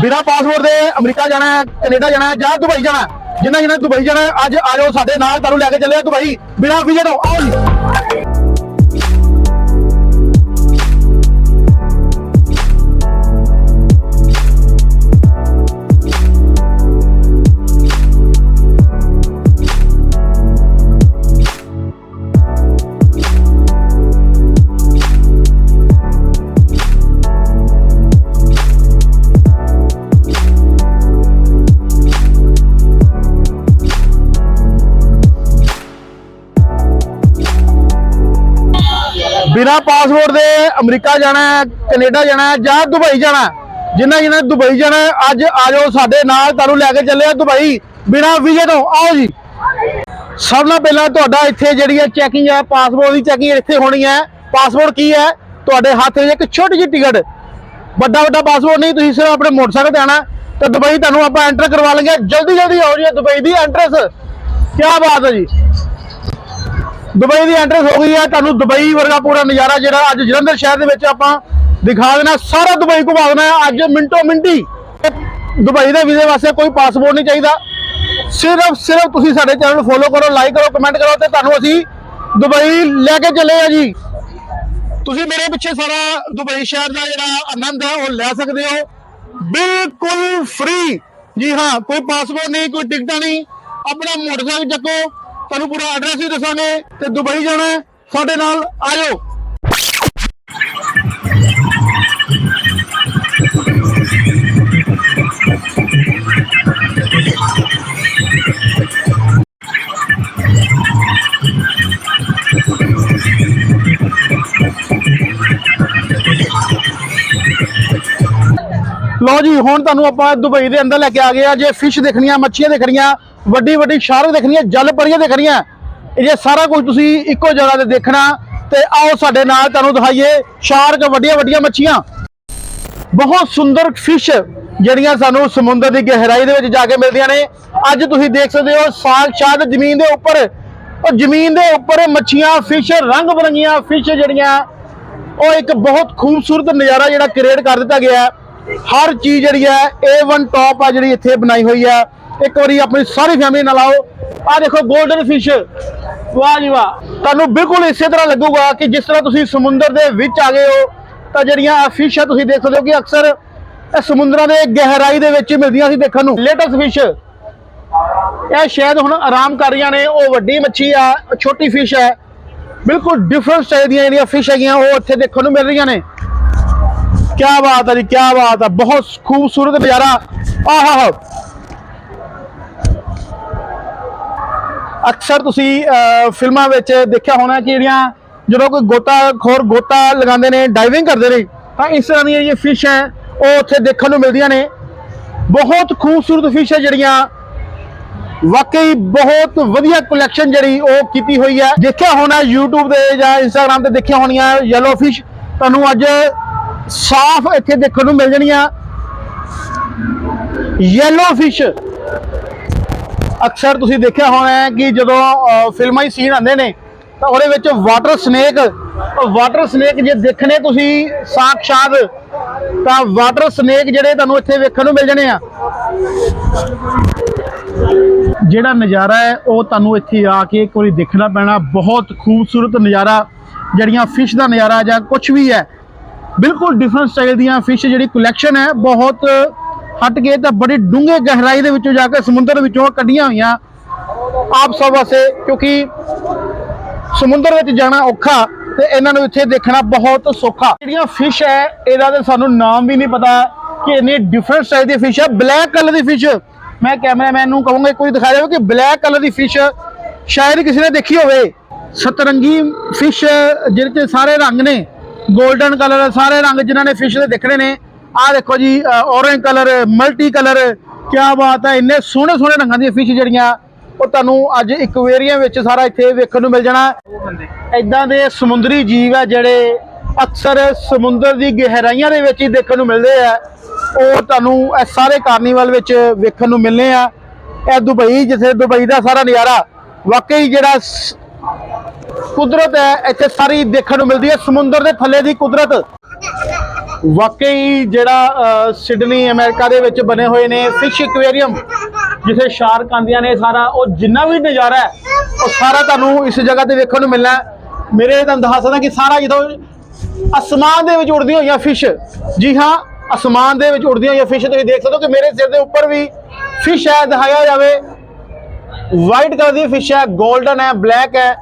ਬਿਨਾ ਪਾਸਪੋਰਟ ਦੇ ਅਮਰੀਕਾ ਜਾਣਾ ਹੈ, ਕੈਨੇਡਾ ਜਾਣਾ ਹੈ ਜਾਂ ਦੁਬਈ ਜਾਣਾ ਜਿੰਨਾ ਜਿੰਨਾ ਦੁਬਈ ਜਾਣਾ ਅੱਜ ਆ ਜਾਓ ਸਾਡੇ ਨਾਲ, ਤੁਹਾਨੂੰ ਲੈ ਕੇ ਚੱਲੇ ਆ ਦੁਬਈ। ਬਿਨਾ ਵੀਜ਼ੇ ਤੋਂ, ਆਓ ਜੀ। ਬਿਨਾ ਪਾਸਪੋਰਟ ਦੇ, ਅਮਰੀਕਾ ਜਾਣਾ ਹੈ ਕੈਨੇਡਾ ਜਾਣਾ ਹੈ ਜਾਂ ਦੁਬਈ ਜਾਣਾ। ਹੈ ਜਿੰਨਾ ਦੁਬਈ ਜਾਣਾ, ਅੱਜ ਆ ਜਾਓ ਸਾਡੇ ਨਾਲ, ਤੁਹਾਨੂੰ ਲੈ ਕੇ ਚੱਲੇ ਆ ਦੁਬਈ, ਬਿਨਾ ਵੀਜ਼ੇ ਤੋਂ। ਆਓ ਜੀ। ਸਭ ਨਾਲ ਪਹਿਲਾਂ ਤੁਹਾਡਾ ਇੱਥੇ ਜਿਹੜੀ ਹੈ ਚੈਕਿੰਗ ਹੈ ਪਾਸਪੋਰਟ ਦੀ ਚੈਕਿੰਗ ਇੱਥੇ ਹੋਣੀ ਹੈ। ਪਾਸਪੋਰਟ ਕੀ ਹੈ? ਤੁਹਾਡੇ ਹੱਥ ਵਿੱਚ ਇੱਕ ਛੋਟੀ ਜਿਹੀ ਟਿਕਟ ਵੱਡਾ ਵੱਡਾ ਪਾਸਪੋਰਟ ਨਹੀਂ, ਤੁਸੀਂ ਸਿਰਫ ਆਪਣੇ ਮੋਟਰਸਾਈਕਲ ਤੇ ਆਣਾ ਤਾਂ ਦੁਬਈ ਤੁਹਾਨੂੰ ਆਪਾਂ ਐਂਟਰ ਕਰਵਾ ਲਾਂਗੇ। ਜਲਦੀ ਜਲਦੀ ਆਓ ਜੀ ਦੁਬਈ ਦੀ ਐਂਟਰੈਂਸ ਕੀ ਬਾਤ ਹੈ ਜੀ। ਦੁਬਈ ਦੀ ਐਂਟਰੈਂਸ ਹੋ ਗਈ ਹੈ। ਤੁਹਾਨੂੰ ਦੁਬਈ ਵਰਗਾ ਪੂਰਾ ਨਜ਼ਾਰਾ ਜਿਹੜਾ ਅੱਜ ਜਲੰਧਰ ਸ਼ਹਿਰ ਦੇ ਵਿੱਚ ਆਪਾਂ ਦਿਖਾ ਦੇਣਾ। ਸਾਰਾ ਦੁਬਈ ਘੁਮਾ ਦੇਣਾ ਅੱਜ ਮਿੰਟੋ ਮਿੰਟੀ ਦੁਬਈ ਦੇ ਵੀਜ਼ੇ ਵਾਸਤੇ ਕੋਈ ਪਾਸਪੋਰਟ ਨਹੀਂ ਚਾਹੀਦਾ। ਸਿਰਫ ਸਿਰਫ ਤੁਸੀਂ ਸਾਡੇ ਚੈਨਲ ਨੂੰ ਫੋਲੋ ਕਰੋ ਲਾਈਕ ਕਰੋ ਕਮੈਂਟ ਕਰੋ ਤੇ ਤੁਹਾਨੂੰ ਅਸੀਂ ਦੁਬਈ ਲੈ ਕੇ ਚੱਲੇ ਆ ਜੀ। ਤੁਸੀਂ ਮੇਰੇ ਪਿੱਛੇ ਸਾਰਾ ਦੁਬਈ ਸ਼ਹਿਰ ਦਾ ਜਿਹੜਾ ਆਨੰਦ ਹੈ, ਉਹ ਲੈ ਸਕਦੇ ਹੋ। ਬਿਲਕੁਲ ਫ੍ਰੀ ਜੀ ਹਾਂ, ਕੋਈ ਪਾਸਪੋਰਟ ਨਹੀਂ, ਕੋਈ ਟਿਕਟਾਂ ਨਹੀਂ। ਆਪਣਾ ਮੋਟਰਸਾਈਕਲ ਚੱਕੋ। ਤੁਹਾਨੂੰ ਪੂਰਾ ਐਡਰੈਸ ਵੀ ਦੱਸਾਂਗੇ ਤੇ ਦੁਬਈ ਜਾਣਾ ਹੈ, ਸਾਡੇ ਨਾਲ ਆ ਜਾਓ ਲੋ ਜੀ ਹੁਣ ਤੁਹਾਨੂੰ ਆਪਾਂ ਦੁਬਈ ਦੇ ਅੰਦਰ ਲੈ ਕੇ ਆ ਗਏ ਆ। ਜੇ ਫਿਸ਼ ਦੇਖਣੀਆਂ ਮੱਛੀਆਂ ਦੇਖਣੀਆਂ ਵੱਡੀ ਵੱਡੀ ਸ਼ਾਰਕ ਦੇਖਣੀਆਂ, ਜਲ ਪਰੀਆਂ ਦੇਖਣੀਆਂ। ਇਹ ਸਾਰਾ ਕੁਝ ਤੁਸੀਂ ਇੱਕੋ ਜਗ੍ਹਾ ਤੇ ਦੇਖਣਾ, ਤੇ ਆਓ ਸਾਡੇ ਨਾਲ ਤੁਹਾਨੂੰ ਦਿਖਾਈਏ ਸ਼ਾਰਕ ਵੱਡੀਆਂ ਵੱਡੀਆਂ ਮੱਛੀਆਂ। ਬਹੁਤ ਸੁੰਦਰ ਫਿਸ਼ ਜਿਹੜੀਆਂ ਸਾਨੂੰ ਸਮੁੰਦਰ ਦੀ ਗਹਿਰਾਈ ਦੇ ਵਿੱਚ ਜਾ ਕੇ ਮਿਲਦੀਆਂ ਨੇ। ਅੱਜ ਤੁਸੀਂ ਦੇਖ ਸਕਦੇ ਹੋ ਸਾਕਸ਼ਾਤ ਜ਼ਮੀਨ ਦੇ ਉੱਪਰ। ਉਹ ਜ਼ਮੀਨ ਦੇ ਉੱਪਰ ਮੱਛੀਆਂ ਫਿਸ਼ ਰੰਗ ਬਰੰਗੀਆਂ ਫਿਸ਼ ਜਿਹੜੀਆਂ, ਉਹ ਇੱਕ ਬਹੁਤ ਖੂਬਸੂਰਤ ਨਜ਼ਾਰਾ ਜਿਹੜਾ ਕ੍ਰੀਏਟ ਕਰ ਦਿੱਤਾ ਗਿਆ ਹੈ। ਹਰ ਚੀਜ਼ ਜਿਹੜੀ ਹੈ A1 ਟੌਪ ਆ ਜਿਹੜੀ ਇੱਥੇ ਬਣਾਈ ਹੋਈ ਹੈ। ਇੱਕ ਵਾਰੀ ਆਪਣੀ ਸਾਰੀ ਫੈਮਿਲੀ ਨਾਲ ਆਓ। ਆ ਦੇਖੋ 골ਡਨ ਫਿਸ਼ ਵਾਹ ਜੀ ਵਾਹ। ਤੁਹਾਨੂੰ ਬਿਲਕੁਲ ਇਸੇ ਤਰ੍ਹਾਂ ਲੱਗੂਗਾ ਕਿ ਜਿਸ ਤਰ੍ਹਾਂ ਤੁਸੀਂ ਸਮੁੰਦਰ ਦੇ ਵਿੱਚ ਆ ਗਏ ਹੋ, ਤਾਂ ਜਿਹੜੀਆਂ ਫਿਸ਼ ਆ ਤੁਸੀਂ ਦੇਖ ਸਕਦੇ ਹੋ ਕਿ ਅਕਸਰ ਇਹ ਸਮੁੰਦਰਾਂ ਦੇ ਗਹਿਰਾਈ ਦੇ ਵਿੱਚ ਮਿਲਦੀਆਂ ਸੀ ਦੇਖਣ ਨੂੰ। ਲੇਟੈਸਟ ਫਿਸ਼ ਇਹ ਸ਼ਾਇਦ ਹੁਣ ਆਰਾਮ ਕਰ ਰਹੀਆਂ ਨੇ, ਉਹ ਵੱਡੀ ਮੱਛੀ ਆ, ਛੋਟੀ ਫਿਸ਼ ਹੈ। ਬਿਲਕੁਲ ਡਿਫਰੈਂਟ ਸਟਾਈਲ ਦੀਆਂ ਜਿਹੜੀਆਂ ਫਿਸ਼ ਹੈਗੀਆਂ, ਉਹ ਇੱਥੇ ਦੇਖਣ ਨੂੰ ਮਿਲ ਰਹੀਆਂ ਨੇ। ਕੀ ਬਾਤ ਹੈ ਜੀ ਕੀ ਬਾਤ ਹੈ ਬਹੁਤ ਖੂਬਸੂਰਤ ਨਜ਼ਾਰਾ। ਆਹਾ। ਅਕਸਰ ਤੁਸੀਂ ਫਿਲਮਾਂ ਵਿੱਚ ਦੇਖਿਆ ਹੋਣਾ ਕਿ ਜਿਹੜੀਆਂ ਜਦੋਂ ਕੋਈ ਗੋਤਾ, ਖੋਰ ਗੋਤਾ ਲਗਾਉਂਦੇ ਨੇ ਡਾਈਵਿੰਗ ਕਰਦੇ ਨੇ, ਤਾਂ ਇਸ ਤਰ੍ਹਾਂ ਦੀਆਂ ਜਿਹੜੀਆਂ ਫਿਸ਼ ਹੈ, ਉਹ ਉੱਥੇ ਦੇਖਣ ਨੂੰ ਮਿਲਦੀਆਂ ਨੇ। ਬਹੁਤ ਖੂਬਸੂਰਤ ਫਿਸ਼ ਹੈ ਜਿਹੜੀਆਂ। ਵਾਕਈ ਬਹੁਤ ਵਧੀਆ ਕਲੈਕਸ਼ਨ ਜਿਹੜੀ ਉਹ ਕੀਤੀ ਹੋਈ ਹੈ। ਦੇਖਿਆ ਹੋਣਾ YouTube ਤੇ ਜਾਂ Instagram ਤੇ ਦੇਖਿਆ ਹੋਣੀਆਂ ਯੈਲੋ ਫਿਸ਼ ਤੁਹਾਨੂੰ ਅੱਜ ਸਾਫ਼ ਇੱਥੇ ਦੇਖਣ ਨੂੰ ਮਿਲ ਜਾਣੀਆਂ। ਯੈਲੋ ਫਿਸ਼ ਅਕਸਰ ਤੁਸੀਂ ਦੇਖਿਆ ਹੋਣਾ ਹੈ ਕਿ ਜਦੋਂ ਫਿਲਮਾਂ ਹੀ ਸੀਨ ਆਉਂਦੇ ਨੇ, ਤਾਂ ਉਹਦੇ ਵਿੱਚ ਵਾਟਰ ਸਨੇਕ ਵਾਟਰ ਸਨੇਕ ਜੇ ਦੇਖਣੇ ਤੁਸੀਂ ਸਾਖਸ਼ਾਤ ਤਾਂ ਵਾਟਰ ਸਨੇਕ ਜਿਹੜੇ ਤੁਹਾਨੂੰ ਇੱਥੇ ਵੇਖਣ ਨੂੰ ਮਿਲ ਜਾਣੇ ਆ। ਜਿਹੜਾ ਨਜ਼ਾਰਾ ਹੈ, ਉਹ ਤੁਹਾਨੂੰ ਇੱਥੇ ਆ ਕੇ ਇੱਕ ਵਾਰੀ ਦੇਖਣਾ ਪੈਣਾ। ਬਹੁਤ ਖੂਬਸੂਰਤ ਨਜ਼ਾਰਾ, ਜਿਹੜੀਆਂ ਫਿਸ਼ ਦਾ ਨਜ਼ਾਰਾ ਜਾਂ ਕੁਝ ਵੀ ਹੈ, ਬਿਲਕੁਲ ਡਿਫਰੈਂਟ ਸਟਾਈਲ ਦੀਆਂ ਫਿਸ਼ ਜਿਹੜੀ ਕਲੈਕਸ਼ਨ ਹੈ, ਬਹੁਤ ਹਟ ਕੇ ਤਾਂ ਬੜੀ ਡੂੰਘੇ ਗਹਿਰਾਈ ਦੇ ਵਿੱਚੋਂ ਜਾ ਕੇ ਸਮੁੰਦਰ ਵਿੱਚੋਂ ਕੱਢੀਆਂ ਹੋਈਆਂ। ਆਪ ਸਭ ਵਾਸਤੇ, ਕਿਉਂਕਿ ਸਮੁੰਦਰ ਵਿੱਚ ਜਾਣਾ ਔਖਾ ਤੇ ਇਹਨਾਂ ਨੂੰ ਇੱਥੇ ਦੇਖਣਾ ਬਹੁਤ ਸੌਖਾ। ਜਿਹੜੀਆਂ ਫਿਸ਼ ਹੈ, ਇਹਦਾ ਤੇ ਸਾਨੂੰ ਨਾਮ ਵੀ ਨਹੀਂ ਪਤਾ ਕਿ ਇੰਨੀ ਡਿਫਰੈਂਟ ਸਟਾਈਲ ਦੀ ਫਿਸ਼ ਹੈ ਬਲੈਕ ਕਲਰ ਦੀ ਫਿਸ਼ ਮੈਂ ਕੈਮਰਾਮੈਨ ਨੂੰ ਕਹੂੰਗਾ, ਕੋਈ ਦਿਖਾ ਜਾਵੇ ਕਿ ਬਲੈਕ ਕਲਰ ਦੀ ਫਿਸ਼ ਸ਼ਾਇਦ ਕਿਸੇ ਨੇ ਦੇਖੀ ਹੋਵੇ। ਸਤਰੰਗੀ ਫਿਸ਼ ਜਿਹਦੇ ਤੇ ਸਾਰੇ ਰੰਗ ਨੇ 골ਡਨ ਕਲਰ ਸਾਰੇ ਰੰਗ ਜਿਨ੍ਹਾਂ ਨੇ ਫਿਸ਼ ਦੇ ਦੇਖਣੇ ਨੇ। ਆਹ ਦੇਖੋ ਜੀ ਔਰੇਂਜ ਕਲਰ ਮਲਟੀ ਕਲਰ ਕੀ ਬਾਤ ਹੈ, ਇੰਨੇ ਸੋਹਣੇ ਸੋਹਣੇ ਰੰਗਾਂ ਦੀਆਂ ਫਿਸ਼ ਜਿਹੜੀਆਂ, ਉਹ ਤੁਹਾਨੂੰ ਅੱਜ ਇਕਵੇਰੀਅਮ ਵਿੱਚ ਸਾਰਾ ਇੱਥੇ ਵੇਖਣ ਨੂੰ ਮਿਲ ਜਾਣਾ। ਇਦਾਂ ਦੇ ਸਮੁੰਦਰੀ ਜੀਵ ਆ ਜਿਹੜੇ ਅਕਸਰ ਸਮੁੰਦਰ ਦੀ ਗਹਿਰਾਈਆਂ ਦੇ ਵਿੱਚ ਹੀ ਦੇਖਣ ਨੂੰ ਮਿਲਦੇ ਆ। ਉਹ ਤੁਹਾਨੂੰ ਇਹ ਸਾਰੇ ਕਾਰਨੀਵਲ ਵਿੱਚ ਵੇਖਣ ਨੂੰ ਮਿਲਨੇ ਆ। ਇਹ ਦੁਬਈ, ਜਿੱਥੇ ਦੁਬਈ ਦਾ ਸਾਰਾ ਨਜ਼ਾਰਾ, ਵਾਕਈ ਜਿਹੜਾ ਕੁਦਰਤ ਹੈ, ਇੱਥੇ ਸਾਰੀ ਦੇਖਣ ਨੂੰ ਮਿਲਦੀ ਹੈ। ਸਮੁੰਦਰ ਦੇ ਥੱਲੇ ਦੀ ਕੁਦਰਤ ਵਾਕਈ ਜਿਹੜਾ ਸਿਡਨੀ, ਅਮਰੀਕਾ ਦੇ ਵਿੱਚ ਬਣੇ ਹੋਏ ਨੇ ਫਿਸ਼ ਐਕੁਆਰੀਅਮ ਜਿੱਥੇ ਸ਼ਾਰਕ ਆਂਦੀਆਂ ਨੇ ਸਾਰਾ, ਉਹ ਜਿੰਨਾ ਵੀ ਨਜ਼ਾਰਾ ਹੈ, ਉਹ ਸਾਰਾ ਤੁਹਾਨੂੰ ਇਸ ਜਗ੍ਹਾ ਤੇ ਵੇਖਣ ਨੂੰ ਮਿਲਣਾ ਮੇਰੇ ਤੁਹਾਨੂੰ ਦੱਸ ਸਕਦਾ ਕਿ ਸਾਰਾ ਜਦੋਂ ਅਸਮਾਨ ਦੇ ਵਿੱਚ ਉੜਦੀਆਂ ਹੋਈਆਂ ਫਿਸ਼, ਜੀ ਹਾਂ, ਅਸਮਾਨ ਦੇ ਵਿੱਚ ਉੜਦੀਆਂ ਹੋਈਆਂ ਫਿਸ਼, ਤੁਸੀਂ ਦੇਖ ਸਕਦੇ ਹੋ ਕਿ ਮੇਰੇ ਸਿਰ ਦੇ ਉੱਪਰ ਵੀ ਫਿਸ਼ ਹੈ, ਦਿਖਾਇਆ ਜਾਵੇ। ਵਾਈਟ ਕਲਰ ਦੀ ਫਿਸ਼ ਹੈ 골ਡਨ ਹੈ ਬਲੈਕ ਹੈ।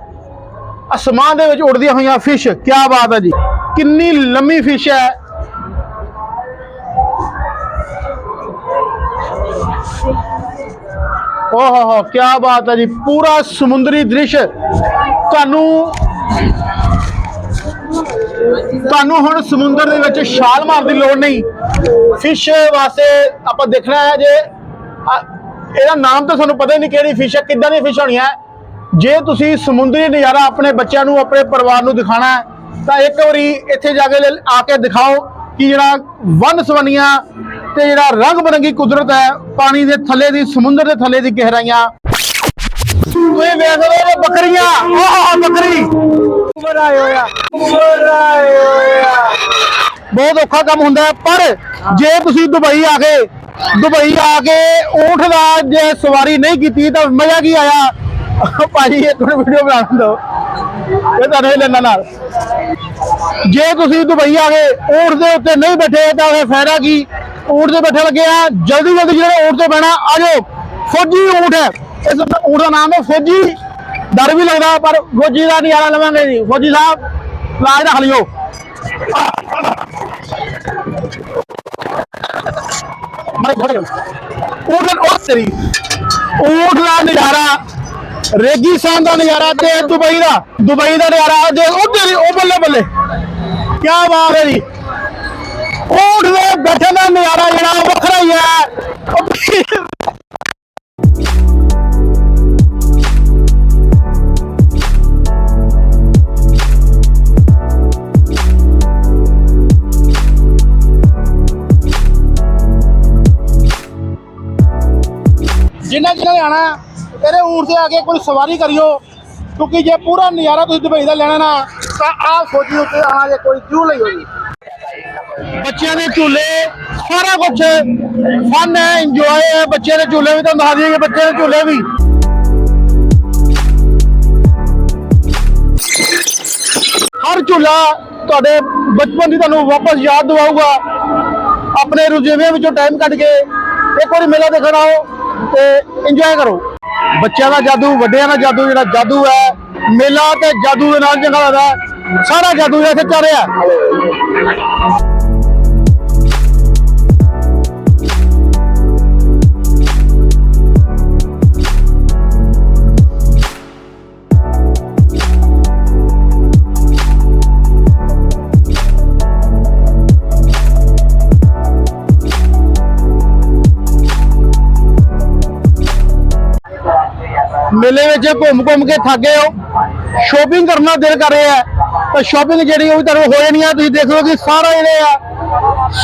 ਅਸਮਾਨ ਦੇ ਵਿੱਚ ਉੱਡਦੀਆਂ ਹੋਈਆਂ ਫਿਸ਼ ਕੀ ਬਾਤ ਹੈ ਜੀ। ਕਿੰਨੀ ਲੰਮੀ ਫਿਸ਼ ਹੈ। ਓਹ ਹੋ ਹੋ ਕੀ ਬਾਤ ਹੈ ਜੀ। ਪੂਰਾ ਸਮੁੰਦਰੀ ਦ੍ਰਿਸ਼। ਤੁਹਾਨੂੰ ਤੁਹਾਨੂੰ ਹੁਣ ਸਮੁੰਦਰ ਦੇ ਵਿੱਚ ਛਾਲ ਮਾਰਨ ਦੀ ਲੋੜ ਨਹੀਂ। ਫਿਸ਼ ਵਾਸਤੇ ਆਪਾਂ ਦੇਖਣਾ ਹੈ ਜੇ ਇਹਦਾ ਨਾਮ ਤਾਂ ਤੁਹਾਨੂੰ ਪਤਾ ਹੀ ਨਹੀਂ ਕਿਹੜੀ ਫਿਸ਼ ਹੈ, ਕਿੱਦਾਂ ਦੀ ਫਿਸ਼ ਹੋਣੀ ਹੈ। ਜੇ ਤੁਸੀਂ ਸਮੁੰਦਰੀ ਨਜ਼ਾਰਾ ਆਪਣੇ ਬੱਚਿਆਂ ਨੂੰ ਆਪਣੇ ਪਰਿਵਾਰ ਨੂੰ ਦਿਖਾਣਾ ਹੈ ਤਾਂ ਇੱਕ ਵਾਰੀ ਇੱਥੇ ਜਾ ਕੇ ਆ ਕੇ ਦਿਖਾਓ ਕਿ ਜਿਹੜਾ ਵਨ ਸਵਨੀਆਂ ਤੇ ਜਿਹੜਾ ਰੰਗ ਬਰੰਗੀ ਕੁਦਰਤ ਹੈ ਪਾਣੀ ਦੇ ਥੱਲੇ ਦੀ ਸਮੁੰਦਰ ਦੇ ਥੱਲੇ ਦੀ ਗਹਿਰਾਈਆਂ। ਤੁਸੀਂ ਵੇਖ ਲਓ ਇਹ ਬੱਕਰੀਆਂ। ਆਹ ਬੱਕਰੀ। ਉੱਪਰ ਆਏ ਹੋਇਆ। ਉੱਪਰ ਆਏ ਹੋਇਆ। ਬਹੁਤ ਔਖਾ ਕੰਮ ਹੁੰਦਾ ਪਰ ਜੇ ਤੁਸੀਂ ਦੁਬਈ ਆ ਗਏ ਦੁਬਈ ਆ ਕੇ ਊਂਠ ਦਾ ਜੇ ਸਵਾਰੀ ਨਹੀਂ ਕੀਤੀ ਤਾਂ ਮਜ਼ਾ ਕੀ ਆਇਆ? ਭਾਜੀ, ਇੱਕ ਮਿੰਟ ਵੀਡੀਓ ਬਣਾ ਦਿਓ। ਇਹ ਤਾਂ ਨਹੀਂ ਲੈਣਾ ਨਾਲ। ਜੇ ਤੁਸੀਂ ਦੁਬਈ ਆ ਗਏ ਊਂਠ ਦੇ ਉੱਤੇ ਨਹੀਂ ਬੈਠੇ, ਤਾਂ ਫਿਰ ਫਾਇਦਾ ਕੀ? ਊਂਠ ਤੇ ਬੈਠੇ ਲੱਗੇ ਆ। ਜਲਦੀ ਜਲਦੀ ਜਿਹੜੇ ਊਂਠ ਤੇ ਬਹਿਣਾ, ਆ ਜਾਓ। ਫੌਜੀ ਊਂਠ ਹੈ। ਇਸ ਊਂਠ ਦਾ ਨਾਮ ਹੈ ਫੌਜੀ। ਡਰ ਵੀ ਲੱਗਦਾ, ਪਰ ਫੌਜੀ ਦਾ ਨਜ਼ਾਰਾ ਲਵਾਂਗੇ ਜੀ। ਫੌਜੀ ਸਾਹਿਬ ਲਾਜ ਰੱਖ ਲਿਓ। ਮਾਰੇ ਘੋੜੇ ਊਂਠ ਉਹ ਤੇਰੀ। ਊਂਠ ਦਾ ਨਜ਼ਾਰਾ ਰੇਗਿਸਤਾਨ ਦਾ ਨਜ਼ਾਰਾ ਤੇ ਦੁਬਈ ਦਾ ਦੁਬਈ ਦਾ ਨਜ਼ਾਰਾ ਦੇ ਉਹ ਉਹ ਬੱਲੇ ਬੱਲੇ। ਕੀ ਬਾਤ ਹੈ ਜੀ। ਊਂਠ ਦੇ ਬੈਠਣ ਦਾ ਨਜ਼ਾਰਾ ਜਿਹੜਾ ਵੱਖਰਾ ਹੀ ਹੈ। ਜਿਨ੍ਹਾਂ ਜਿਨ੍ਹਾਂ ਨੇ ਆਣਾ ਇਹਦੇ ਊਂਠ ਤੇ ਆ ਕੇ ਕੋਈ ਸਵਾਰੀ ਕਰਿਓ, ਕਿਉਂਕਿ ਜੇ ਪੂਰਾ ਨਜ਼ਾਰਾ ਤੁਸੀਂ ਦੁਬਈ ਦਾ ਲੈਣਾ ਨਾ, ਤਾਂ ਆਹ ਫੌਜੀ ਉੱਤੇ ਆਣਾ ਜੇ ਕੋਈ ਜੂ ਲਈ ਹੋਈ। ਬੱਚਿਆਂ ਦੇ ਝੂਲੇ, ਸਾਰਾ ਕੁਝ ਫਨ ਹੈ ਇੰਜੋਏ ਹੈ, ਬੱਚਿਆਂ ਦੇ ਝੂਲੇ ਵੀ ਤੁਹਾਨੂੰ ਦੱਸ ਦਈਏ ਬੱਚਿਆਂ ਦੇ ਝੂਲੇ ਵੀ। ਹਰ ਝੂਲਾ ਤੁਹਾਡੇ ਬਚਪਨ ਦੀ ਤੁਹਾਨੂੰ ਵਾਪਸ ਯਾਦ ਦਿਵਾਊਗਾ। ਆਪਣੇ ਰੁਝੇਵੇਂ ਵਿੱਚੋਂ ਟਾਈਮ ਕੱਢ ਕੇ ਇੱਕ ਵਾਰੀ ਮੇਲਾ ਦੇਖਣ ਆਓ ਤੇ ਇੰਜੋਏ ਕਰੋ। ਬੱਚਿਆਂ ਦਾ ਜਾਦੂ, ਵੱਡਿਆਂ ਦਾ ਜਾਦੂ, ਜਿਹੜਾ ਜਾਦੂ ਹੈ, ਮੇਲਾ ਤੇ ਜਾਦੂ ਦੇ ਨਾਲ ਚੰਗਾ ਲੱਗਦਾ ਸਾਰਾ ਜਾਦੂ ਜਿਹੜਾ ਇੱਥੇ ਚੱਲ ਰਿਹਾ। ਮੇਲੇ ਵਿੱਚ ਘੁੰਮ ਘੁੰਮ ਕੇ ਥੱਕ ਗਏ ਹੋ। ਸ਼ੋਪਿੰਗ ਕਰਨਾ ਦਿਲ ਕਰ ਰਿਹਾ ਤਾਂ ਸ਼ੋਪਿੰਗ ਜਿਹੜੀ ਉਹ ਵੀ ਤੁਹਾਨੂੰ ਹੋ ਜਾਣੀ ਆ। ਤੁਸੀਂ ਦੇਖ ਲਓ ਕਿ ਸਾਰਾ ਜਿਹੜੇ ਆ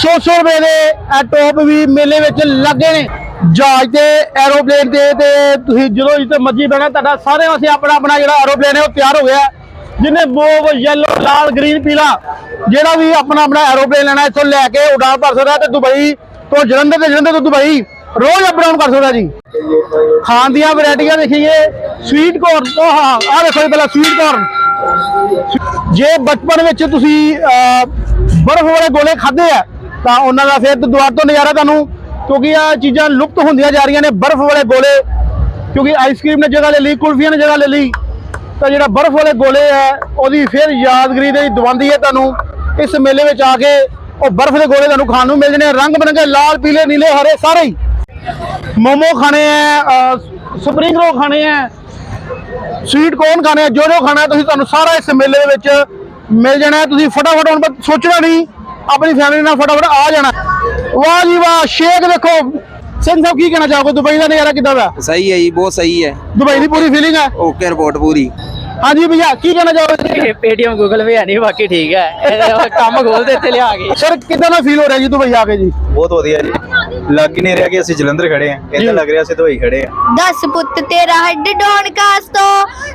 100 ਰੁਪਏ ਦੇ ਇਹ ਟੋਪ ਵੀ ਮੇਲੇ ਵਿੱਚ ਲੱਗੇ ਨੇ। ਜਹਾਜ਼ ਤੇ ਐਰੋਪਲੇਨ ਤੇ ਤੇ ਤੁਸੀਂ ਜਦੋਂ ਜਿੱਥੇ ਮਰਜ਼ੀ ਬਹਿਣਾ, ਤੁਹਾਡਾ ਸਾਰੇ ਵਾਸਤੇ ਆਪਣਾ ਆਪਣਾ ਜਿਹੜਾ ਐਰੋਪਲੇਨ ਹੈ, ਉਹ ਤਿਆਰ ਹੋ ਗਿਆ ਜਿਹਨੇ ਮੋਵ ਯੈਲੋ ਲਾਲ ਗ੍ਰੀਨ ਪੀਲਾ ਜਿਹੜਾ ਵੀ ਆਪਣਾ ਆਪਣਾ ਐਰੋਪਲੇਨ ਲੈਣਾ ਇੱਥੋਂ ਲੈ ਕੇ ਉਡਾਨ ਭਰ ਸਕਦਾ ਤੇ ਦੁਬਈ ਤੋਂ ਜਲੰਧਰ ਤੇ ਜਲੰਧਰ ਤੋਂ ਦੁਬਈ। ਰੋਜ਼ ਅਪ ਡਾਊਨ ਕਰ ਸਕਦਾ ਜੀ। ਖਾਣ ਦੀਆਂ ਵੈਰਾਈਟੀਆਂ ਦੇਖੀਏ ਸਵੀਟ ਕੋਰਨ ਉਹ ਹਾਂ, ਆਹ ਦੇਖੋ ਜੀ ਪਹਿਲਾਂ ਸਵੀਟ ਕੋਰਨ ਜੇ ਬਚਪਨ ਵਿੱਚ ਤੁਸੀਂ ਬਰਫ਼ ਵਾਲੇ ਗੋਲੇ ਖਾਦੇ ਆ, ਤਾਂ ਉਹਨਾਂ ਦਾ ਫਿਰ ਦੁਆਰ ਤੋਂ ਨਜ਼ਾਰਾ ਤੁਹਾਨੂੰ, ਕਿਉਂਕਿ ਆ ਚੀਜ਼ਾਂ ਲੁਪਤ ਹੁੰਦੀਆਂ ਜਾ ਰਹੀਆਂ ਨੇ ਬਰਫ਼ ਵਾਲੇ ਗੋਲੇ, ਕਿਉਂਕਿ ਆਈਸਕ੍ਰੀਮ ਨੇ ਜਗ੍ਹਾ ਲੈ ਲਈ, ਕੁਲਫੀਆਂ ਨੇ ਜਗ੍ਹਾ ਲੈ ਲਈ, ਤਾਂ ਜਿਹੜਾ ਬਰਫ਼ ਵਾਲੇ ਗੋਲੇ ਹੈ ਉਹਦੀ ਫਿਰ ਯਾਦਗਰੀ ਦੇ ਦਵਾਉਂਦੀ ਹੈ ਤੁਹਾਨੂੰ। ਇਸ ਮੇਲੇ ਵਿੱਚ ਆ ਕੇ ਉਹ ਬਰਫ਼ ਦੇ ਗੋਲੇ ਤੁਹਾਨੂੰ ਖਾਣ ਨੂੰ ਮਿਲ ਜਣੇ ਰੰਗ ਬਰੰਗੇ, ਲਾਲ, ਪੀਲੇ, ਨੀਲੇ, ਹਰੇ, ਸਾਰੇ ਹੀ। ਮੋਮੋ ਖਾਣੇ ਆ ਸਪਰਿੰਗ ਰੋਲ ਖਾਣੇ ਆ ਸਵੀਟ ਕੋਰਨ ਖਾਣੇ ਜੋ ਜੋ ਖਾਣਾ ਤੁਸੀਂ ਤੁਹਾਨੂੰ ਸਾਰਾ ਇਸ ਮੇਲੇ ਦੇ ਵਿੱਚ ਮਿਲ ਜਾਣਾ। ਤੁਸੀਂ ਫਟਾਫਟ ਹੁਣ ਬਸ ਸੋਚਣਾ ਨਹੀਂ ਆਪਣੀ ਫੈਮਿਲੀ ਨਾਲ ਫਟਾਫਟ ਆ ਜਾਣਾ। ਵਾਹ ਜੀ ਵਾਹ ਸ਼ੇਕ ਦੇਖੋ। ਸਿੰਘ ਸਾਹਿਬ ਕੀ ਕਹਿਣਾ ਚਾਹੋਗੇ? ਦੁਬਈ ਦਾ ਨਜ਼ਾਰਾ ਕਿੱਦਾਂ ਦਾ? ਸਹੀ ਹੈ ਜੀ ਬਹੁਤ ਸਹੀ ਹੈ। ਦੁਬਈ ਦੀ ਪੂਰੀ ਫੀਲਿੰਗ ਹੈ? ਓਕੇ ਰਿਪੋਰਟ ਪੂਰੀ। ਹਾਂਜੀ ਭਈਆ ਕੀ ਕਹਿਣਾ ਚਾਹੋਗੇ? ਪੇਟੀਐਮ ਗੂਗਲ ਪੇ ਨਹੀਂ ਬਾਕੀ ਠੀਕ ਹੈ। ਕੰਮ ਖੋਲਦੇ ਇੱਥੇ ਲਿਆ ਕੇ। ਸਰ ਕਿਦਾਂ ਦਾ ਫੀਲ ਹੋ ਰਿਹਾ ਜੀ ਦੁਬਈ ਆ ਕੇ ਜੀ? ਬਹੁਤ ਵਧੀਆ ਜੀ। ਲੱਗ ਹੀ ਨਹੀਂ ਰਿਹਾ ਕਿ ਅਸੀਂ ਜਲੰਧਰ ਖੜੇ ਆ। ਇਦਾਂ ਲੱਗ ਰਿਹਾ ਅਸੀਂ ਦੁਬਈ ਖੜੇ ਆ ਦਸ ਪੁੱਤ ਤੇਰਾ ਹੱਡ ਡੋਣ ਕਾਸਤੋ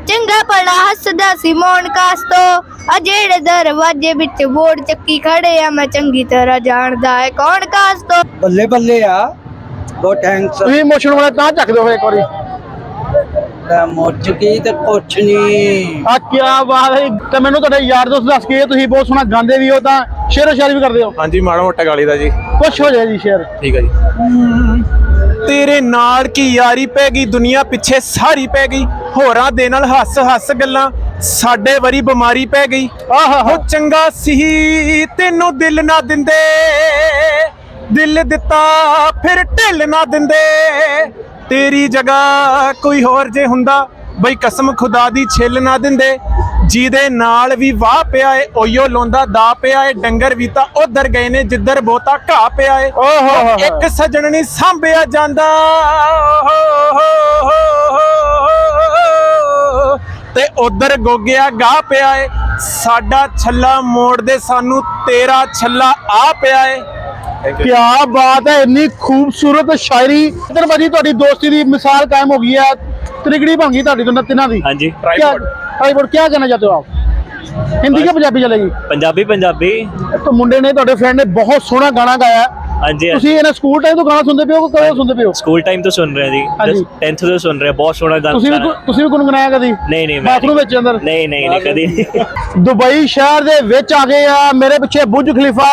ਚੰਗਾ ਭਲਾ ਹੱਸਦਾ ਸੀ ਮੋਣ ਕਾਸਤੋ ਆ ਜਿਹੜੇ ਦਰਵਾਜ਼ੇ ਵਿੱਚ ਬੋਰਡ ਚੱਕੀ ਖੜੇ ਆ ਮੈਂ ਚੰਗੀ ਤਰ੍ਹਾਂ ਜਾਣਦਾ ਹੈ ਕੌਣ ਕਾਸਤੋ ਬੱਲੇ ਬੱਲੇ ਆ। ਬਹੁਤ ਥੈਂਕਸ ਤੁਸੀਂ ਇਮੋਸ਼ਨ ਵਾਲਾ ਤਾਂ ਚੱਕਦੇ ਹੋ ਇੱਕ ਵਾਰੀ। ਮੁੱਚ ਕੀ ਤੇ ਕੁਛ ਨਹੀਂ। ਆ ਕੀ ਬਾਤ ਹੈ ਜੀ। ਤੇ ਮੈਨੂੰ ਤੁਹਾਡੇ ਯਾਰ ਦੋਸਤ ਦੱਸ ਕੇ ਤੁਸੀਂ ਬਹੁਤ ਸੋਹਣਾ ਗਾਉਂਦੇ ਵੀ ਹੋ ਤਾਂ ਸ਼ੇਰੋ ਸ਼ਾਇਰੀ ਵੀ ਕਰਦੇ ਹੋ। ਹਾਂਜੀ ਮਾੜਾ ਮੋਟਾ ਗਾਲੀ ਦਾ ਜੀ। ਕੁਛ ਹੋ ਜਾਏ ਜੀ ਸ਼ੇਰ ਠੀਕ ਹੈ ਜੀ। ਤੇਰੇ ਨਾਲ ਕੀ ਯਾਰੀ ਪੈ ਗਈ ਦੁਨੀਆ ਪਿੱਛੇ ਸਾਰੀ ਪੈ ਗਈ। ਹੋਰਾਂ ਦੇ ਨਾਲ ਹੱਸ ਹੱਸ ਗੱਲਾਂ ਸਾਡੇ ਵਰੀ ਬਿਮਾਰੀ ਪੈ ਗਈ। ਆਹਾ ਉਹ ਚੰਗਾ ਸੀ ਤੈਨੂੰ ਦਿਲ ਨਾ ਦਿੰਦੇ। ਦਿਲ ਦਿੱਤਾ ਫਿਰ ਢਿੱਲ ਨਾ ਦਿੰਦੇ। ਤੇਰੀ ਜਗ੍ਹਾ ਕੋਈ ਹੋਰ ਜੇ ਹੁੰਦਾ ਬਈ ਕਸਮ ਖੁਦਾ ਦੀ ਛਿੱਲ ਨਾ ਦਿੰਦੇ। ਜਿਹਦੇ ਨਾਲ ਵੀ ਵਾਹ ਪਿਆ ਏ ਓਯੋ ਲੋਂਦਾ ਦਾ ਪਿਆ ਏ ਡੰਗਰ ਵੀ ਤਾਂ ਉਧਰ ਗਏ ਨੇ ਜਿੱਧਰ ਬਹੁਤਾ ਘਾਹ ਪਿਆ ਏ। ਇੱਕ ਸਜਣ ਨਹੀਂ ਸਾਂਭਿਆ ਜਾਂਦਾ। ਤੇ ਉਧਰ ਗੋਗਿਆ ਗਾ ਪਿਆ ਏ। ਸਾਡਾ ਛੱਲਾ ਮੋੜ ਦੇ ਸਾਨੂੰ ਤੇਰਾ ਛੱਲਾ ਆ ਪਿਆ ਏ। ਕੀ ਬਾਤ ਹੈ ਇੰਨੀ ਖੂਬਸੂਰਤ ਸ਼ਾਇਰੀ। ਇਧਰ ਭਾਜੀ ਤੁਹਾਡੀ ਦੋਸਤੀ ਦੀ ਮਿਸਾਲ ਕਾਇਮ ਹੋ ਗਈ ਹੈ ਤ੍ਰਿਗੜੀ ਬਣ ਤੁਹਾਡੀ ਦੋਨਾਂ ਤਿੰਨਾਂ ਦੀ। ਹਾਂਜੀ। ਟ੍ਰਾਈਪੋਡ ਟ੍ਰਾਈਪੋਡ ਕਹਿਣਾ ਚਾਹਤੇ ਹੋ ਆਪ? ਹਿੰਦੀ ਜਾਂ ਪੰਜਾਬੀ ਚਲੇਗੀ? ਪੰਜਾਬੀ ਪੰਜਾਬੀ। ਤਾਂ ਮੁੰਡੇ ਨੇ ਤੁਹਾਡੇ ਫਰੈਂਡ ਨੇ ਬਹੁਤ ਸੋਹਣਾ ਗਾਣਾ ਗਾਇਆ। ਹਾਂਜੀ ਤੁਸੀਂ ਇਹਨਾਂ ਸਕੂਲ ਟਾਈਮ ਤੋਂ ਗਾਣਾ ਸੁਣਦੇ ਪਿਓ ਕਿ ਕਦੋਂ ਸੁਣਦੇ ਪਿਓ ਸਕੂਲ ਟਾਈਮ ਤੋਂ ਸੁਣ ਰਹੇ ਜੀ। 10th ਤੋਂ ਸੁਣ ਰਹੇ ਬਹੁਤ ਸੋਹਣਾ ਗਾਣਾ ਤੁਸੀਂ ਵੀ ਤੁਸੀਂ ਵੀ ਗੁੰਗਣਾਇਆ ਕਦੀ? ਨਹੀਂ ਨਹੀਂ ਬਾਥਰੂਮ ਵਿੱਚ ਅੰਦਰ? ਨਹੀਂ ਨਹੀਂ ਕਦੀ ਦੁਬਈ ਸ਼ਹਿਰ ਦੇ ਵਿੱਚ ਆ ਗਏ ਆ। ਮੇਰੇ ਪਿੱਛੇ ਬੁੱਝ ਖਲੀਫਾ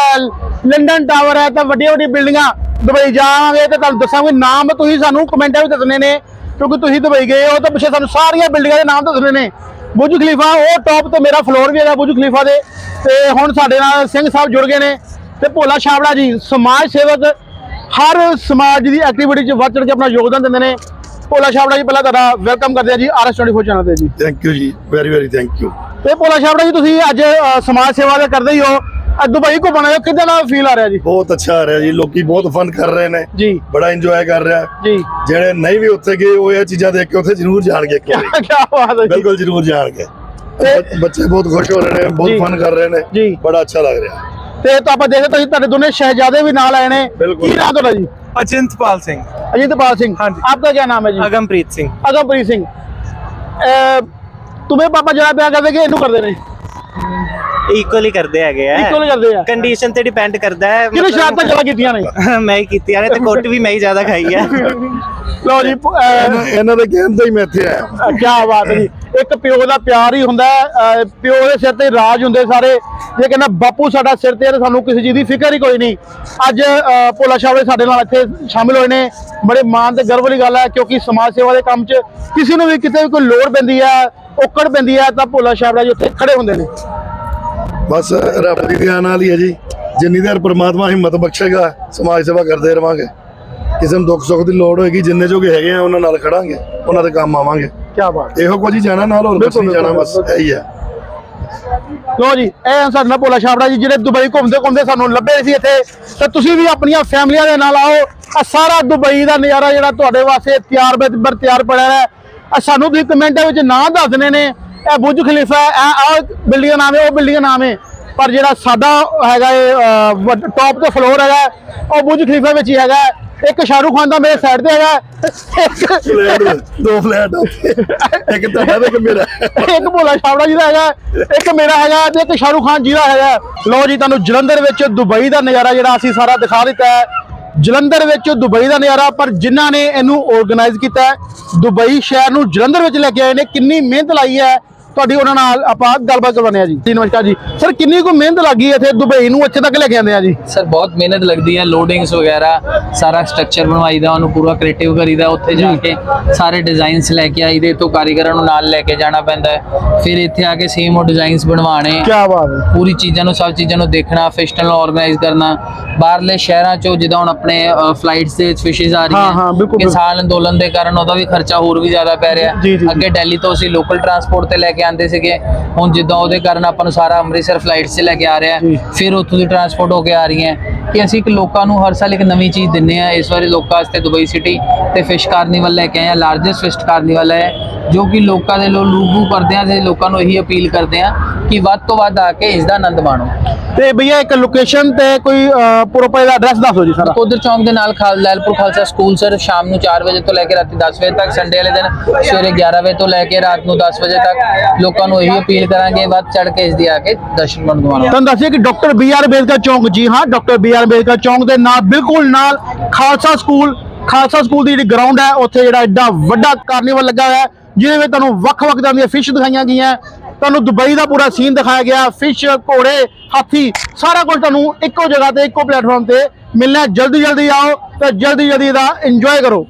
ਲੰਡਨ ਟਾਵਰ ਹੈ ਤਾਂ ਵੱਡੀਆਂ ਵੱਡੀਆਂ ਬਿਲਡਿੰਗਾਂ ਦੁਬਈ ਜਾਵਾਂਗੇ ਤੇ ਤੁਹਾਨੂੰ ਦੱਸਾਂਗੇ ਨਾਮ ਤੁਸੀਂ ਸਾਨੂੰ ਕਮੈਂਟਾਂ ਵਿੱਚ ਦੱਸਣੇ ਨੇ ਕਿਉਂਕਿ ਤੁਸੀਂ ਦੁਬਈ ਗਏ ਹੋ ਤਾਂ ਪਿੱਛੇ ਸਾਨੂੰ ਸਾਰੀਆਂ ਬਿਲਡਿੰਗਾਂ ਦੇ ਨਾਮ ਦੱਸਣੇ ਨੇ। ਬੁਰਜ ਖਲੀਫਾ ਉਹ ਟੌਪ ਤੇ ਮੇਰਾ ਫਲੋਰ ਵੀ ਹੈਗਾ ਬੁਰਜ ਖਲੀਫਾ ਦੇ ਤੇ ਹੁਣ ਸਾਡੇ ਨਾਲ ਸਿੰਘ ਸਾਹਿਬ ਜੁੜ ਗਏ ਨੇ ਤੇ ਭੋਲਾ ਛਾਬੜਾ ਜੀ ਸਮਾਜ ਸੇਵਕ ਹਰ ਸਮਾਜ ਦੀ ਐਕਟੀਵਿਟੀ 'ਚ ਵੱਧ ਚੜ੍ਹ ਕੇ ਆਪਣਾ ਯੋਗਦਾਨ ਦਿੰਦੇ ਨੇ। ਭੋਲਾ ਛਾਬੜਾ ਜੀ ਪਹਿਲਾਂ ਤੁਹਾਡਾ ਵੈਲਕਮ ਕਰਦੇ ਆ ਜੀ ਆਰਐਸ 24 ਚੈਨਲ ਤੇ ਜੀ। ਥੈਂਕ ਯੂ ਜੀ ਵੈਰੀ ਵੈਰੀ ਥੈਂਕ ਯੂ ਤੇ ਭੋਲਾ ਛਾਬੜਾ ਜੀ ਤੁਸੀਂ ਅੱਜ ਸਮਾਜ ਸੇਵਾ ਦੇ ਕਰਦੇ ਹੀ ਹੋ। ਅੱਜ ਦੁਬਈ ਘੁੰਮਣ ਆਇਆ ਕਿਦਾਂ ਦਾ ਫੀਲ ਆ ਰਿਹਾ ਜੀ? ਬਹੁਤ ਅੱਛਾ ਆ ਰਿਹਾ ਜੀ ਲੋਕੀ ਬਹੁਤ ਫਨ ਕਰ ਰਹੇ ਨੇ। ਜੀ। ਬੜਾ ਇੰਜੋਏ ਕਰ ਰਿਹਾ। ਜੀ। ਜਿਹੜੇ ਨਹੀਂ ਵੀ ਉੱਥੇ ਗਏ ਉਹ ਇਹ ਚੀਜ਼ਾਂ ਦੇਖ ਕੇ ਉੱਥੇ ਜ਼ਰੂਰ ਜਾਣਗੇ ਕੀ ਬਾਤ ਹੈ ਬਿਲਕੁਲ ਜ਼ਰੂਰ ਜਾਣਗੇ। ਬੱਚੇ ਬਹੁਤ ਖੁਸ਼ ਹੋ ਰਹੇ ਨੇ ਬਹੁਤ ਫਨ ਕਰ ਰਹੇ ਨੇ। ਜੀ। ਬੜਾ ਅੱਛਾ ਲੱਗ ਰਿਹਾ। ਤੇ ਤਾਂ ਆਪਾਂ ਦੇਖਦੇ ਤੁਸੀਂ ਤੁਹਾਡੇ ਦੋਨੇ ਸ਼ਹਿਜ਼ਾਦੇ ਵੀ ਨਾਲ ਆਏ ਨੇ। ਕੀ ਨਾਮ ਤੁਹਾਡਾ ਜੀ? ਅਜਿੰਤਪਾਲ ਸਿੰਘ। ਅਜਿੰਤਪਾਲ ਸਿੰਘ। ਹਾਂਜੀ। ਆਪਕਾ ਕੀ ਨਾਮ ਹੈ ਜੀ? ਅਗਮਪ੍ਰੀਤ ਸਿੰਘ। ਅਗਮਪ੍ਰੀਤ ਸਿੰਘ। ਤੁਮੇ ਪਾਪਾ ਜਰਾ ਪਿਆ ਕਰਦੇ ਕਿ ਇਹਨੂੰ ਕਰਦੇ ਨੇ? ਇਕੁਅਲੀ ਕਰਦੇ ਹੈਗੇ ਆ। ਇਕੁਅਲ ਕਰਦੇ ਆ। ਕੰਡੀਸ਼ਨ ਤੇ ਡਿਪੈਂਡ ਕਰਦਾ ਹੈ ਕਿਹਨੇ ਸ਼ਰਾਬ ਤਾਂ ਜ਼ਿਆਦਾ ਕੀਤੀਆਂ ਨੇ? ਮੈਂ ਹੀ ਕੀਤੀਆਂ ਨੇ ਤੇ ਕੁੱਟ ਵੀ ਮੈਂ ਹੀ ਜ਼ਿਆਦਾ ਖਾਈ ਆ। ਲਓ ਜੀ ਇਹਨਾਂ ਦੇ ਕਹਿਣ ਹੀ ਮੈਂ ਇੱਥੇ ਆਇਆ। ਕਿਆ ਬਾਤ ਹੈ ਜੀ। ਇੱਕ ਪਿਓ ਦਾ ਪਿਆਰ ਹੀ ਹੁੰਦਾ ਹੈ, ਪਿਓ ਦੇ ਸਿਰ ਤੇ ਰਾਜ ਹੁੰਦੇ ਸਾਰੇ। ਜੇ ਕਹਿੰਦਾ ਬਾਪੂ ਸਾਡਾ ਸਿਰ ਤੇ ਹੈ ਸਾਨੂੰ ਕਿਸੇ ਚੀਜ਼ ਦੀ ਫਿਕਰ ਹੀ ਕੋਈ ਨਹੀਂ। ਅੱਜ ਅਹ, ਭੋਲਾ ਸ਼ਾਹ ਵੀ ਸਾਡੇ ਨਾਲ ਇੱਥੇ ਸ਼ਾਮਿਲ ਹੋਏ ਨੇ। ਬੜੇ ਮਾਣ ਤੇ ਗਰਵ ਵਾਲੀ ਗੱਲ ਹੈ ਕਿਉਂਕਿ ਸਮਾਜ ਸੇਵਾ ਦੇ ਕੰਮ 'ਚ ਕਿਸੇ ਨੂੰ ਵੀ ਕਿਤੇ ਕੋਈ ਲੋੜ ਪੈਂਦੀ ਹੈ ਔਕੜ ਪੈਂਦੀ ਹੈ ਤਾਂ ਭੋਲਾ ਸ਼ਾਹ ਜੀ ਉੱਥੇ ਖੜੇ ਹੁੰਦੇ ਨੇ। ਬਸ ਰੱਬ ਦੀ ਦਿਆ ਨਾਲ ਹੀ ਹੈ ਜੀ। ਜਿੰਨੀ ਦੇਰ ਪ੍ਰਮਾਤਮਾ ਹਿੰਮਤ ਬਖਸ਼ੇਗਾ ਸਮਾਜ ਸੇਵਾ ਕਰਦੇ ਰਵਾਂਗੇ। ਕਿਸੇ ਨੂੰ ਦੁੱਖ ਸੁੱਖ ਦੀ ਲੋੜ ਹੋਏਗੀ ਜਿੰਨੇ ਜੋਗੇ ਹੈਗੇ ਆ ਉਹਨਾਂ ਨਾਲ ਖੜਾਂਗੇ ਉਹਨਾਂ ਦੇ ਕੰਮ ਆਵਾਂਗੇ। ਕੀ ਬਾਤ ਇਹੋ ਕੁਝ ਹੀ ਜਾਣਾ ਨਾਲ ਹੋਰ ਕੁਝ ਨਹੀਂ ਜਾਣਾ ਬਸ ਇਹੀ ਹੈ। ਲੋ ਜੀ ਇਹ ਸਾਡੇ ਨਾਲ ਭੋਲਾ ਛਾਬੜਾ ਜੀ ਜਿਹੜੇ ਦੁਬਈ ਘੁੰਮਦੇ ਘੁੰਮਦੇ ਸਾਨੂੰ ਲੱਭੇ ਸੀ ਇੱਥੇ। ਤਾਂ ਤੁਸੀਂ ਵੀ ਆਪਣੀਆਂ ਫੈਮਲੀਆਂ ਦੇ ਨਾਲ ਆਓ। ਆ ਸਾਰਾ ਦੁਬਈ ਦਾ ਨਜ਼ਾਰਾ ਜਿਹੜਾ ਤੁਹਾਡੇ ਵਾਸਤੇ ਤਿਆਰ ਬਰ ਤਿਆਰ ਪੜਿਆ ਹੈ। ਆ ਸਾਨੂੰ ਤੁਸੀਂ ਕਮੈਂਟਾਂ ਵਿੱਚ ਨਾਂ ਦੱਸਣੇ ਨੇ। ਇਹ ਬੁਰਜ ਖਲੀਫਾ ਹੈ ਇਹ ਆ ਬਿਲਡਿੰਗ ਦਾ ਨਾਮ ਹੈ ਉਹ ਬਿਲਡਿੰਗ ਦਾ ਨਾਮ ਹੈ। ਪਰ ਜਿਹੜਾ ਸਾਡਾ ਹੈਗਾ ਇਹ ਟੌਪ ਤੇ ਫਲੋਰ ਹੈਗਾ ਉਹ ਬੁਰਜ ਖਲੀਫਾ ਵਿੱਚ ਹੀ ਹੈਗਾ ਇੱਕ ਸ਼ਾਹਰੁਖ ਖਾਨ ਦਾ ਮੇਰੇ ਸਾਈਡ ਤੇ ਹੈਗਾ ਫਲੈਟ ਦੋ ਫਲੈਟ ਇੱਕ ਤੁਹਾਡਾ ਤੇ ਇੱਕ ਮੇਰਾ। ਇੱਕ ਭੋਲਾ ਛਾਵੜਾ ਜੀ ਦਾ ਹੈਗਾ ਇੱਕ ਮੇਰਾ ਹੈਗਾ ਤੇ ਇੱਕ ਸ਼ਾਹਰੁਖ ਖਾਨ ਜੀ ਦਾ ਹੈਗਾ ਲੋ ਜੀ ਤੁਹਾਨੂੰ ਜਲੰਧਰ ਵਿੱਚ ਦੁਬਈ ਦਾ ਨਜ਼ਾਰਾ ਜਿਹੜਾ ਅਸੀਂ ਸਾਰਾ ਦਿਖਾ ਦਿੱਤਾ ਹੈ। ਜਲੰਧਰ ਵਿੱਚ ਦੁਬਈ ਦਾ ਨਜ਼ਾਰਾ ਪਰ ਜਿਨ੍ਹਾਂ ਨੇ ਇਹਨੂੰ ਆਰਗੇਨਾਈਜ਼ ਕੀਤਾ ਹੈ ਦੁਬਈ ਸ਼ਹਿਰ ਨੂੰ ਜਲੰਧਰ ਵਿੱਚ ਲੈ ਕੇ ਆਏ ਨੇ। ਕਿੰਨੀ ਮਿਹਨਤ ਲਾਈ ਹੈ ਤੁਹਾਡੀ ਉਹਨਾਂ ਨਾਲ ਆਪਾਂ ਗੱਲਬਾਤ ਕਰਵਾਉਂਦੇ ਆ ਜੀ। ਜੀ ਨਮਸਕਾਰ ਜੀ। ਸਰ ਕਿੰਨੀ ਕੁ ਮਿਹਨਤ ਲੱਗੀ ਇੱਥੇ ਦੁਬਈ ਨੂੰ? ਇੱਥੇ ਤੱਕ ਲੈ ਕੇ ਆਂਦੇ ਆ ਜੀ। ਸਰ ਬਹੁਤ ਮਿਹਨਤ ਲੱਗਦੀ ਹੈ। ਲੋਡਿੰਗਸ ਵਗੈਰਾ ਸਾਰਾ ਸਟਰਕਚਰ ਬਣਵਾਈਦਾ ਉਹਨੂੰ ਪੂਰਾ ਕ੍ਰੀਏਟਿਵ ਕਰੀਦਾ ਉੱਥੇ ਜਾ ਕੇ ਸਾਰੇ ਡਿਜ਼ਾਈਨਸ ਲੈ ਕੇ ਆਈਦੇ ਤੋਂ ਕਾਰੀਗਰਾਂ ਨੂੰ ਨਾਲ ਲੈ ਕੇ ਜਾਣਾ ਪੈਂਦਾ ਹੈ। ਫਿਰ ਇੱਥੇ ਆ ਕੇ ਸੇਮ ਉਹ ਡਿਜ਼ਾਈਨਸ ਬਣਵਾਣੇ ਕੀ ਬਾਤ ਹੈ। ਪੂਰੀ ਚੀਜ਼ਾਂ ਨੂੰ ਸਭ ਚੀਜ਼ਾਂ ਨੂੰ ਦੇਖਣਾ ਫੈਸਟੀਵਲ ਆਰਗੇਨਾਈਜ਼ ਕਰਨਾ। ਬਾਹਰਲੇ ਸ਼ਹਿਰਾਂ ਚੋਂ ਜਿੱਦਾਂ ਹੁਣ ਆਪਣੇ ਫਲਾਈਟਸ ਦੇ ਫਿਸ਼ਿਸ ਆ ਹਾਂ, ਹਾਂ, ਬਿਲਕੁਲ, ਰਹੀਆਂ ਕਿਸਾਨ ਅੰਦੋਲਨ ਦੇ ਕਾਰਨ ਉਹਦਾ ਵੀ ਖਰਚਾ ਹੋਰ ਵੀ ਜ਼ਿਆਦਾ ਪੈ ਰਿਹਾ। ਅੱਗੇ ਦਿੱਲੀ ਤੋਂ ਅਸੀਂ ਲੋਕਲ ਟਰਾਂਸਪੋਰਟ ਤੇ ਲੈ ਕੇ ਆਉਂਦੇ ਸੀਗੇ। ਹੁਣ ਜਿੱਦਾਂ ਉਹਦੇ ਕਾਰਨ ਆਪਾਂ ਨੂੰ ਸਾਰਾ ਅੰਮ੍ਰਿਤਸਰ ਫਲਾਈਟਸ 'ਚ ਲੈ ਕੇ ਆ ਰਿਹਾ। ਫਿਰ ਉੱਥੋਂ ਦੀ ਟਰਾਂਸਪੋਰਟ ਹੋ ਕੇ ਆ ਰਹੀਆਂ ਕਿ ਅਸੀਂ ਇੱਕ ਲੋਕਾਂ ਨੂੰ ਹਰ ਸਾਲ ਇੱਕ ਨਵੀਂ ਚੀਜ਼ ਦਿੰਨੇ ਆ ਇਸ ਵਾਰੀ ਲੋਕਾਂ ਵਾਸਤੇ ਦੁਬਈ ਸਿਟੀ ਤੇ ਫਿਸ਼ ਕਾਰਨੀਵਲ ਲੈ ਕੇ ਆਏ ਆ ਲਾਰਜੈਸਟ ਫਿਸ਼ ਕਾਰਨੀਵਲ ਹੈ। ਜੋ ਕਿ ਲੋਕਾਂ ਦੇ ਲੋ ਲੂਬੂ ਕਰਦੇ ਆ ਤੇ ਲੋਕਾਂ ਨੂੰ ਇਹੀ ਅਪੀਲ ਕਰਦੇ ਆ ਕਿ ਵੱਧ ਤੋਂ ਵੱਧ ਆ ਕੇ ਇਸ ਦਾ ਆਨੰਦ ਮਾਣੋ। ਤੇ ਭਈਆ ਇੱਕ ਲੋਕੇਸ਼ਨ ਤੇ ਕੋਈ ਪ੍ਰੋਪਰ ਦਾ ਐਡਰੈਸ ਦੱਸ ਜੀ ਸਾਰਾ। ਕੋਦਰ ਚੌਂਕ ਦੇ ਨਾਲ ਖਾਲ ਲੈਲਪੁਰ ਖਾਲਸਾ ਸਕੂਲ ਸਰ ਸ਼ਾਮ ਨੂੰ 4 ਵਜੇ ਤੋਂ ਲੈ ਕੇ ਰਾਤੀ 10 ਵਜੇ ਤੱਕ ਸੰਡੇ ਵਾਲੇ ਦਿਨ ਸਵੇਰੇ 11 ਵਜੇ ਤੋਂ ਲੈ ਕੇ ਰਾਤ ਨੂੰ 10 ਵਜੇ ਤੱਕ ਲੋਕਾਂ ਨੂੰ ਇਹੀ ਅਪੀਲ ਕਰਾਂਗੇ ਵੱਧ ਚੜ ਕੇ ਇਸ ਦੀ ਆ ਕੇ ਦਰਸ਼ਨ ਕਰਵਾਉਣਾ ਤੁਹਾਨੂੰ ਦੱਸਿਆ ਕਿ ਡਾਕਟਰ ਬੀ ਆਰ ਅੰਬੇਦਕਰ ਚੌਂਕ ਜੀ ਹਾਂ ਡਾਕਟਰ ਬੀ ਆਰ ਅੰਬੇਦਕਰ ਚੌਂਕ ਦੇ ਨਾਲ ਬਿਲਕੁਲ ਨਾਲ ਖਾਲਸਾ ਸਕੂਲ ਖਾਲਸਾ ਸਕੂਲ ਦੀ ਜਿਹੜੀ ਗਰਾਊਂਡ ਹੈ ਉੱਥੇ ਜਿਹੜਾ ਐਡਾ ਵੱਡਾ ਕਾਰਨੀਵਲ ਲੱਗਾ ਹੋਇਆ ਹੈ। ਜਿਹਦੇ ਵਿੱਚ ਤੁਹਾਨੂੰ ਵੱਖ-ਵੱਖ ਤਰ੍ਹਾਂ ਦੀਆਂ ਫਿਸ਼ ਦਿਖਾਈਆਂ ਗਈਆਂ। ਤੁਹਾਨੂੰ ਦੁਬਈ ਦਾ ਪੂਰਾ ਸੀਨ ਦਿਖਾਇਆ ਗਿਆ। ਫਿਸ਼ ਘੋੜੇ, ਹਾਥੀ, ਸਾਰਾ ਕੁਝ ਤੁਹਾਨੂੰ ਇੱਕੋ ਜਗ੍ਹਾ ਤੇ, ਇੱਕੋ ਪਲੇਟਫਾਰਮ ਤੇ ਮਿਲਣਾ ਜਲਦੀ ਜਲਦੀ ਆਓ ਤੇ ਜਲਦੀ ਜਲਦੀ ਇਹਦਾ ਇੰਜੋਏ ਕਰੋ।